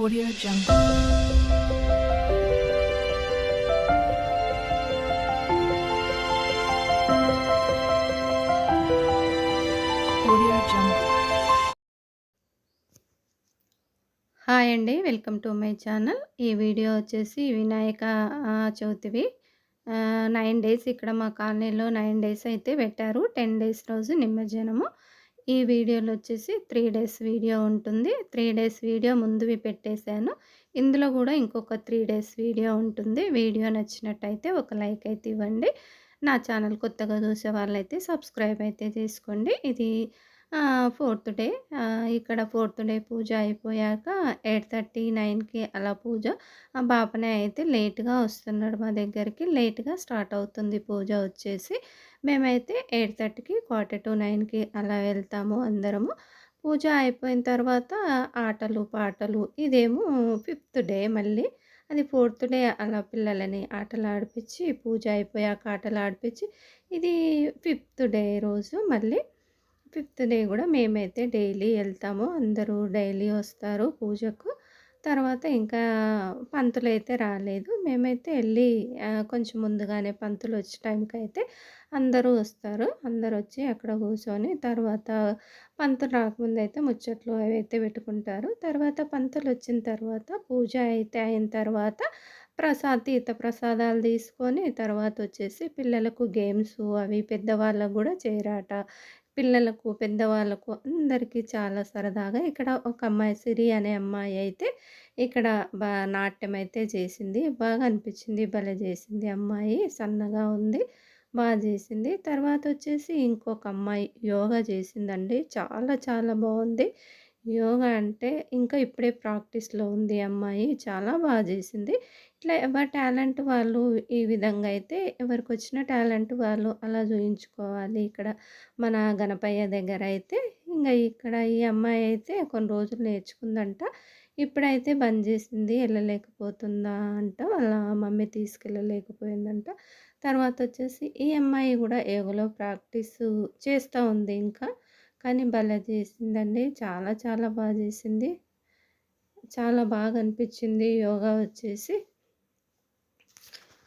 Audio Jungle. Hi అండి welcome to my channel ఈ video వచ్చేసి వినాయక చవితివి. నైన్ డేస్ ఇక్కడ మా కాలనీలో నైన్ డేస్ అయితే పెట్టారు. టెన్ డేస్ రోజు నిమజ్జనము. ఈ వీడియోలో వచ్చేసి త్రీ డేస్ వీడియో ఉంటుంది. త్రీ డేస్ వీడియో ముందువి పెట్టేశాను. ఇందులో కూడా ఇంకొక త్రీ డేస్ వీడియో ఉంటుంది. వీడియో నచ్చినట్టయితే ఒక లైక్ అయితే ఇవ్వండి. నా ఛానల్ కొత్తగా చూసే వాళ్ళైతే సబ్స్క్రైబ్ అయితే చేసుకోండి. ఇది ఫోర్త్ డే. ఇక్కడ ఫోర్త్ డే పూజ అయిపోయాక ఎయిట్ థర్టీ నైన్కి అలా పూజ. ఆ బాపనే అయితే లేట్గా వస్తున్నాడు మా దగ్గరికి. లేట్గా స్టార్ట్ అవుతుంది పూజ వచ్చేసి. మేమైతే ఎయిట్ థర్టీకి క్వార్టర్ టు నైన్కి అలా వెళ్తాము అందరము. పూజ అయిపోయిన తర్వాత ఆటలు పాటలు ఇదేమో ఫిఫ్త్ డే మళ్ళీ. అది ఫోర్త్ డే అలా పిల్లలని ఆటలు ఆడిపించి పూజ అయిపోయాక ఆటలు ఆడిపించి ఇది ఫిఫ్త్ డే రోజు మళ్ళీ. ఫిఫ్త్ డే కూడా మేమైతే డైలీ వెళ్తాము. అందరూ డైలీ వస్తారు పూజకు. తర్వాత ఇంకా పంతులు అయితే రాలేదు. మేమైతే వెళ్ళి కొంచెం ముందుగానే పంతులు వచ్చే టైంకి అయితే అందరూ వస్తారు. అందరూ వచ్చి అక్కడ కూర్చొని తర్వాత పంతులు రాకముందు అయితే ముచ్చట్లు అవి అయితే పెట్టుకుంటారు. తర్వాత పంతులు వచ్చిన తర్వాత పూజ అయితే అయిన తర్వాత ప్రసాద్ తీర్థ ప్రసాదాలు తీసుకొని తర్వాత వచ్చేసి పిల్లలకు గేమ్స్ అవి పెద్దవాళ్ళకు కూడా చేరాట. పిల్లలకు పెద్దవాళ్ళకు అందరికీ చాలా సరదాగా ఇక్కడ ఒక అమ్మాయి సిరి అనే అమ్మాయి అయితే ఇక్కడ బా నాట్యం అయితే చేసింది. బాగా అనిపించింది. భలే చేసింది. అమ్మాయి సన్నగా ఉంది. బాగా చేసింది. తర్వాత వచ్చేసి ఇంకొక అమ్మాయి యోగా చేసిందండి. చాలా చాలా బాగుంది. యోగా అంటే ఇంకా ఇప్పుడే ప్రాక్టీస్లో ఉంది అమ్మాయి. చాలా బాగా చేసింది. ఇట్లా ఎవరి టాలెంట్ వాళ్ళు ఈ విధంగా అయితే ఎవరికి వచ్చిన టాలెంట్ వాళ్ళు అలా చూయించుకోవాలి. ఇక్కడ మన గణపయ్య దగ్గర అయితే ఇంకా ఇక్కడ ఈ అమ్మాయి అయితే కొన్ని రోజులు నేర్చుకుందంట. ఇప్పుడైతే బంద్ చేసింది. వెళ్ళలేకపోతుందా అంట. వాళ్ళ మమ్మీ తీసుకెళ్ళలేకపోయిందంట. తర్వాత వచ్చేసి ఈ అమ్మాయి కూడా యోగలో ప్రాక్టీస్ చేస్తూ ఉంది ఇంకా. కానీ భలే చేసిందండి. చాలా చాలా బాగా చేసింది. చాలా బాగా అనిపించింది యోగా వచ్చేసి.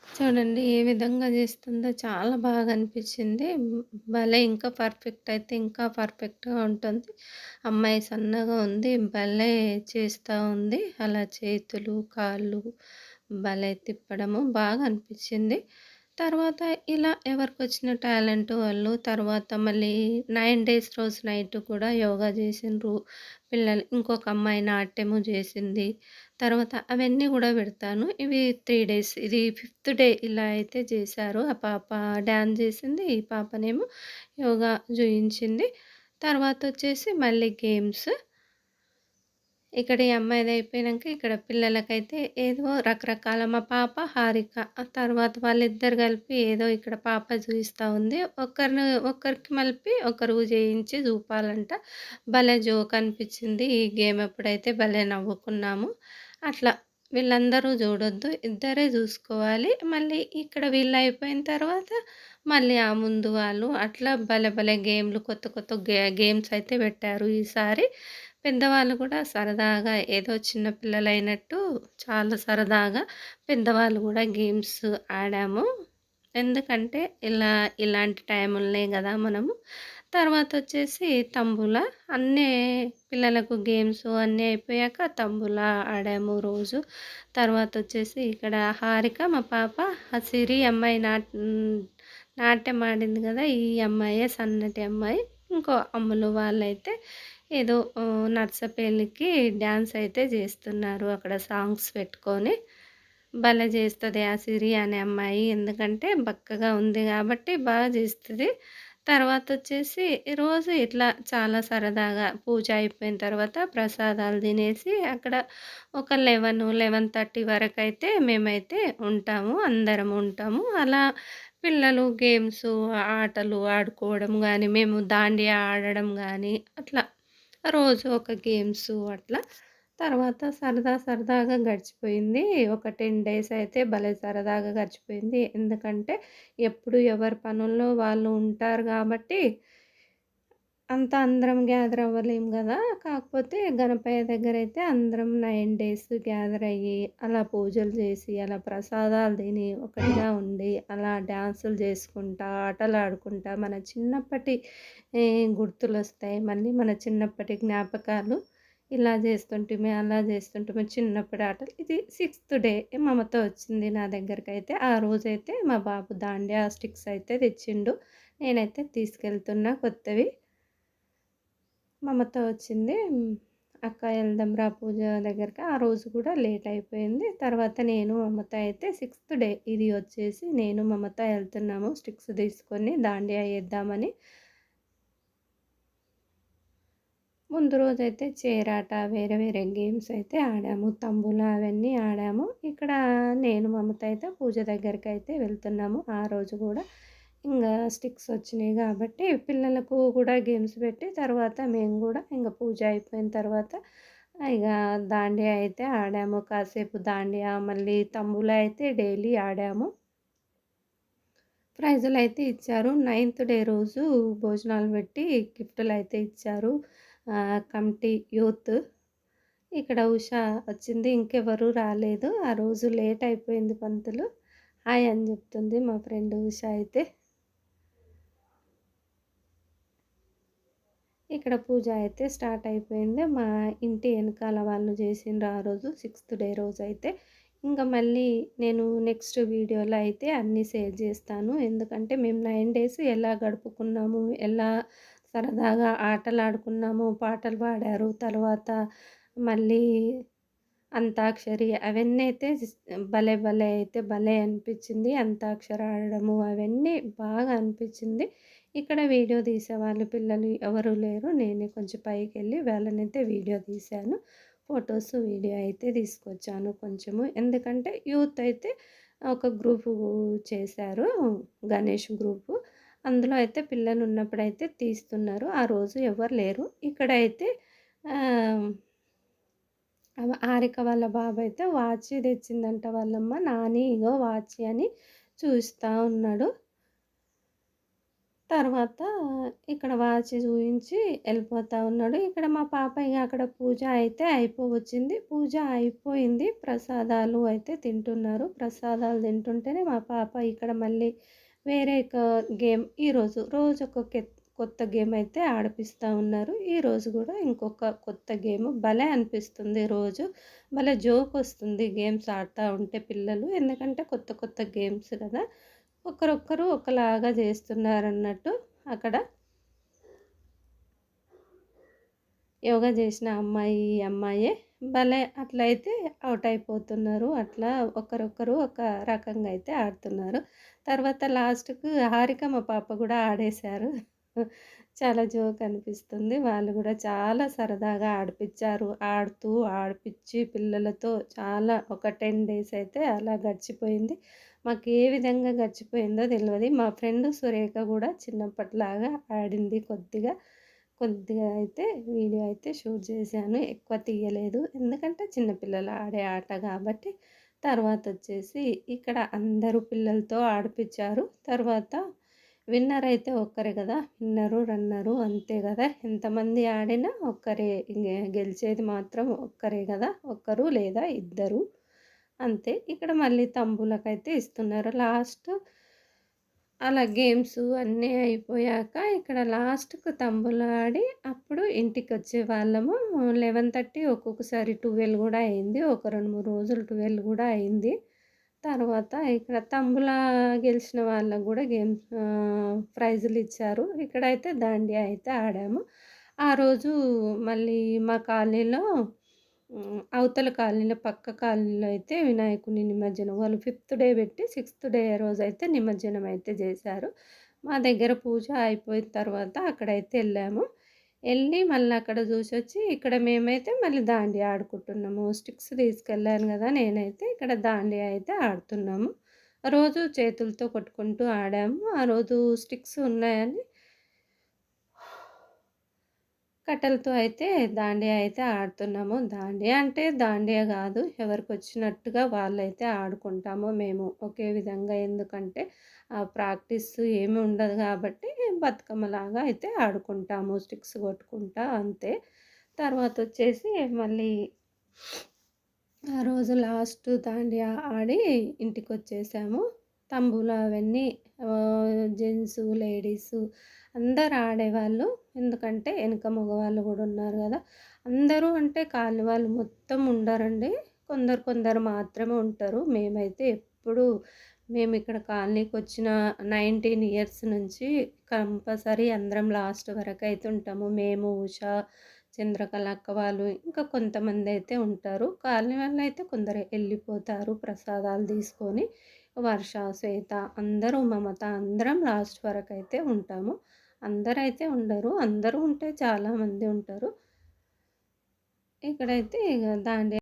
చూడండి ఏ విధంగా చేస్తుందో చాలా బాగా అనిపించింది. భలే ఇంకా పర్ఫెక్ట్ అయితే ఇంకా పర్ఫెక్ట్గా ఉంటుంది. అమ్మాయి సన్నగా ఉంది భలే చేస్తూ ఉంది. అలా చేతులు కాళ్ళు భలే తిప్పడము బాగా అనిపించింది. తర్వాత ఇలా ఎవరికి వచ్చిన టాలెంట్ వాళ్ళు తర్వాత మళ్ళీ నైన్ డేస్ రోజు నైట్ కూడా యోగా చేసిండ్రు. పిల్లలు ఇంకొక అమ్మాయి నాట్యము చేసింది. తర్వాత అవన్నీ కూడా పెడతాను. ఇవి త్రీ డేస్ ఇది ఫిఫ్త్ డే ఇలా అయితే చేశారు. ఆ పాప డ్యాన్స్ చేసింది ఈ పాపనేమో యోగా చూయించింది. తర్వాత వచ్చేసి మళ్ళీ గేమ్స్. ఇక్కడ ఈ అమ్మాయిది అయిపోయాక ఇక్కడ పిల్లలకైతే ఏదో రకరకాల మా పాప హారిక తర్వాత వాళ్ళిద్దరు కలిపి ఏదో ఇక్కడ పాప చూపిస్తూ ఉంది. ఒకరిని ఒకరికి మలిపి ఒకరు చేయించి చూపాలంట భలే జోక్ అనిపించింది ఈ గేమ్ ఎప్పుడైతే భలే నవ్వుకున్నాము. అట్లా వీళ్ళందరూ చూడొద్దు ఇద్దరే చూసుకోవాలి మళ్ళీ ఇక్కడ వీళ్ళు అయిపోయిన తర్వాత మళ్ళీ ఆ ముందు వాళ్ళు అట్లా భలే భలే గేమ్లు కొత్త కొత్త గే గేమ్స్ అయితే పెట్టారు. ఈసారి పెద్దవాళ్ళు కూడా సరదాగా ఏదో చిన్న పిల్లలైనట్టు చాలా సరదాగా పెద్దవాళ్ళు కూడా గేమ్స్ ఆడాము. ఎందుకంటే ఇలా ఇలాంటి టైములనే కదా మనము. తర్వాత వచ్చేసి తంబుల. అన్నీ పిల్లలకు గేమ్స్ అన్నీ అయిపోయాక తంబుల ఆడాము రోజు. తర్వాత వచ్చేసి ఇక్కడ హారిక మా పాప ఆ సిరి అమ్మాయి నాట్ నాట్యం ఆడింది కదా ఈ అమ్మాయే సన్నటి అమ్మాయి. ఇంకో అమ్ములు వాళ్ళైతే ఏదో ఆ, డ్యాన్స్ అయితే చేస్తున్నారు. అక్కడ సాంగ్స్ పెట్టుకొని భలే చేస్తుంది ఆ సిరి అనే అమ్మాయి. ఎందుకంటే బక్కగా ఉంది కాబట్టి బాగా చేస్తుంది. తర్వాత వచ్చేసి రోజు ఇట్లా చాలా సరదాగా పూజ అయిపోయిన తర్వాత ప్రసాదాలు తినేసి అక్కడ ఒక లెవెన్ లెవెన్ థర్టీ వరకు అయితే మేమైతే ఉంటాము అందరం ఉంటాము. అలా పిల్లలు గేమ్స్ ఆటలు ఆడుకోవడం కానీ మేము దాండియా ఆడడం కానీ అట్లా రోజు ఒక గేమ్స్ అట్లా. తర్వాత సరదా సరదాగా గడిచిపోయింది. ఒక టెన్ డేస్ అయితే భలే సరదాగా గడిచిపోయింది. ఎందుకంటే ఎప్పుడు ఎవరి పనుల్లో వాళ్ళు ఉంటారు కాబట్టి అంత అందరం గ్యాదర్ అవ్వలేం కదా కాకపోతే గణపయ్య దగ్గర అయితే అందరం నైన్ డేస్ గ్యాదర్ అయ్యి, అలా పూజలు చేసి, అలా ప్రసాదాలు తిని, ఒకటిగా ఉండి, అలా డ్యాన్సులు చేసుకుంటా, ఆటలాడుకుంటా, మన చిన్నప్పటి గుర్తులు వస్తాయి మళ్ళీ మన చిన్నప్పటి జ్ఞాపకాలు ఇలా చేస్తుంటిమి, అలా చేస్తుంటిమి చిన్నప్పుడు ఆటలు. ఇది సిక్స్త్ డే మమత వచ్చింది నా దగ్గరికి అయితే ఆ రోజైతే మా బాబు దాండియా స్టిక్స్ అయితే తెచ్చిండు. నేనైతే తీసుకెళ్తున్నా కొత్తవి. మమత వచ్చింది. అక్క వెళ్దాం రా పూజ దగ్గరికి. ఆ రోజు కూడా లేట్ అయిపోయింది. తర్వాత నేను, మమత అయితే సిక్స్త్ డే ఇది వచ్చేసి నేను, మమత వెళ్తున్నాము స్టిక్స్ తీసుకొని దాండియా ఏద్దామని. ముందు రోజు అయితే చేరాట, వేరే వేరే గేమ్స్ అయితే ఆడాము. తంబులా అవన్నీ ఆడాము. ఇక్కడ నేను, మమత అయితే పూజ దగ్గరికైతే వెళ్తున్నాము. ఆ రోజు కూడా ఇంకా స్టిక్స్ వచ్చినాయి కాబట్టి పిల్లలకు కూడా గేమ్స్ పెట్టి తర్వాత మేము కూడా ఇంకా పూజ అయిపోయిన తర్వాత ఇక దాండియా అయితే ఆడాము. కాసేపు దాండియా మళ్ళీ తంబులా అయితే డైలీ ఆడాము. ప్రైజులు అయితే ఇచ్చారు. నైన్త్ డే రోజు భోజనాలు పెట్టి గిఫ్టులైతే ఇచ్చారు. Committee youth. ఇక్కడ ఉష వచ్చింది. ఇంకెవరు రాలేదు. ఆ రోజు లేట్ అయిపోయింది పంతులు. హాయ్ అని చెప్తుంది మా ఫ్రెండ్ ఉష అయితే. ఇక్కడ పూజ అయితే స్టార్ట్ అయిపోయింది. మా ఇంటి వెనకాల వాళ్ళు చేసిండ్రు ఆ రోజు సిక్స్త్ డే రోజు అయితే ఇంకా మళ్ళీ నేను నెక్స్ట్ వీడియోలో అయితే అన్నీ షేర్ చేస్తాను. ఎందుకంటే మేము నైన్ డేస్ ఎలా గడుపుకున్నాము, ఎలా సరదాగా ఆటలాడుకున్నాము, పాటలు పాడారు. తర్వాత మళ్ళీ అంతాక్షరి అవన్నీ అయితే భలే భలే అయితే భలే అనిపించింది. అంతాక్షరి ఆడడము అవన్నీ బాగా అనిపించింది. ఇక్కడ వీడియో తీసేవాళ్ళు పిల్లలు ఎవరు లేరు. నేనే కొంచెం పైకెళ్ళి వాళ్ళనైతే వీడియో తీశాను. ఫొటోస్, వీడియో అయితే తీసుకొచ్చాను కొంచెము. ఎందుకంటే యూత్ అయితే ఒక గ్రూపు చేశారు. గణేష్ గ్రూపు. అందులో అయితే పిల్లలు ఉన్నప్పుడైతే తీస్తున్నారు. ఆ రోజు ఎవరు లేరు. ఇక్కడైతే అయితే హారిక వాళ్ళ అయితే వాచి తెచ్చిందంట వాళ్ళమ్మ. నాని ఇగో వాచి అని చూస్తూ ఉన్నాడు. తర్వాత ఇక్కడ వాచ్ చూయించి వెళ్ళిపోతూ ఉన్నాడు. ఇక్కడ మా పాప అక్కడ పూజ అయితే అయిపోవచ్చింది. పూజ అయిపోయింది. ప్రసాదాలు అయితే తింటున్నారు. ప్రసాదాలు తింటుంటేనే మా పాప ఇక్కడ మళ్ళీ వేరే ఒక గేమ్ ఈరోజు రోజు ఒక్కొక్క కొత్త గేమ్ అయితే ఆడిపిస్తూ ఉన్నారు. ఈరోజు కూడా ఇంకొక కొత్త గేమ్ భలే అనిపిస్తుంది రోజు. భలే జోక్ వస్తుంది గేమ్స్ ఆడుతూ ఉంటే పిల్లలు. ఎందుకంటే కొత్త కొత్త గేమ్స్ కదా! ఒకరొక్కరు ఒకలాగా చేస్తున్నారన్నట్టు అక్కడ. యోగా చేసిన అమ్మాయి, అమ్మాయే. భలే అట్లయితే అవుట్ అయిపోతున్నారు. అట్లా ఒకరొకరు ఒక రకంగా అయితే ఆడుతున్నారు. తర్వాత లాస్ట్‌కు హారిక మా పాప కూడా ఆడేశారు. చాలా జోక్ అనిపిస్తుంది. వాళ్ళు కూడా చాలా సరదాగా ఆడిపిచ్చారు. ఆడుతూ, ఆడిపిచ్చి పిల్లలతో చాలా ఒక 10 డేస్ అయితే అలా గడిచిపోయింది. మాకు ఏ విధంగా గడిచిపోయిందో తెలియదు మా ఫ్రెండ్ సురేఖ కూడా చిన్నప్పటిలాగా ఆడింది కొద్దిగా. కొద్దిగా అయితే వీడియో అయితే షూట్ చేశాను. ఎక్కువ తీయలేదు. ఎందుకంటే చిన్నపిల్లలు ఆడే ఆట కాబట్టి. తర్వాత వచ్చేసి ఇక్కడ అందరూ పిల్లలతో ఆడిపిచ్చారు. తర్వాత విన్నర్ అయితే ఒక్కరే కదా! విన్నరు, రన్నరు అంతే కదా! ఎంతమంది ఆడినా ఒక్కరే గెలిచేది మాత్రం ఒక్కరే కదా! ఒక్కరు లేదా ఇద్దరు. అంతే. ఇక్కడ మళ్ళీ తంబులకైతే ఇస్తున్నారు. లాస్ట్ అలా గేమ్స్ అన్నీ అయిపోయాక ఇక్కడ లాస్ట్‌కు తంబులు ఆడి అప్పుడు ఇంటికి వచ్చే వాళ్ళము లెవెన్ థర్టీ ఒక్కొక్కసారి 12 కూడా అయింది. ఒక 2, 3 రోజులు 12 కూడా అయింది. తర్వాత ఇక్కడ తంబులా గెలిచిన వాళ్ళకు కూడా గేమ్స్ ప్రైజులు ఇచ్చారు. ఇక్కడైతే దాండియా అయితే ఆడాము. ఆ రోజు మళ్ళీ మా కాలనీలో అవతల కాలనీలో పక్క కాలనీలో అయితే వినాయకుని నిమజ్జనం వాళ్ళు ఫిఫ్త్ డే పెట్టి సిక్స్త్ డే రోజైతే నిమజ్జనం అయితే చేశారు. మా దగ్గర పూజ అయిపోయిన తర్వాత అక్కడైతే వెళ్ళాము వెళ్ళి మళ్ళీ అక్కడ చూసి వచ్చి ఇక్కడ మేమైతే మళ్ళీ దాండియా ఆడుకుంటున్నాము. స్టిక్స్ తీసుకెళ్ళాను కదా! నేనైతే ఇక్కడ దాండియా అయితే ఆడుతున్నాము. రోజు చేతులతో కొట్టుకుంటూ ఆడాము. ఆ రోజు స్టిక్స్ ఉన్నాయని కట్టెలతో అయితే దాండియా అయితే ఆడుతున్నాము. దాండియా అంటే దాండియా కాదు ఎవరికి వచ్చినట్టుగా వాళ్ళైతే ఆడుకుంటాము మేము ఒకే విధంగా. ఎందుకంటే ఆ ప్రాక్టీస్ ఏమి ఉండదు కాబట్టి బతుకమ్మలాగా అయితే ఆడుకుంటాము. స్టిక్స్ కొట్టుకుంటా అంతే. తర్వాత వచ్చేసి మళ్ళీ ఆ రోజు లాస్ట్ దాండియా ఆడి ఇంటికొచ్చేసాము. తంబులు అవన్నీ జెంట్స్ లేడీస్ లేడీసు ఆడేవాళ్ళు. ఎందుకంటే వెనుక మగవాళ్ళు కూడా ఉన్నారు కదా అందరూ అంటే కాలనీ వాళ్ళు మొత్తం ఉండరండి. కొందరు కొందరు మాత్రమే ఉంటారు. మేమైతే ఎప్పుడూ మేమిక్కడ కాలనీకొచ్చిన 19 ఇయర్స్ నుంచి కంపల్సరీ అందరం లాస్ట్ వరకు అయితే ఉంటాము. మేము, ఉషా చంద్రకళ అక్క వాళ్ళు ఇంకా కొంతమంది అయితే ఉంటారు. కాలనీ వాళ్ళైతే కొందరు వెళ్ళిపోతారు ప్రసాదాలు తీసుకొని. వర్ష, శ్వేత అందరూ మమత అందరం లాస్ట్ అయితే ఉంటాము. అందరైతే ఉండరు. అందరూ ఉంటే చాలామంది ఉంటారు. ఇక్కడైతే ఇక దాండి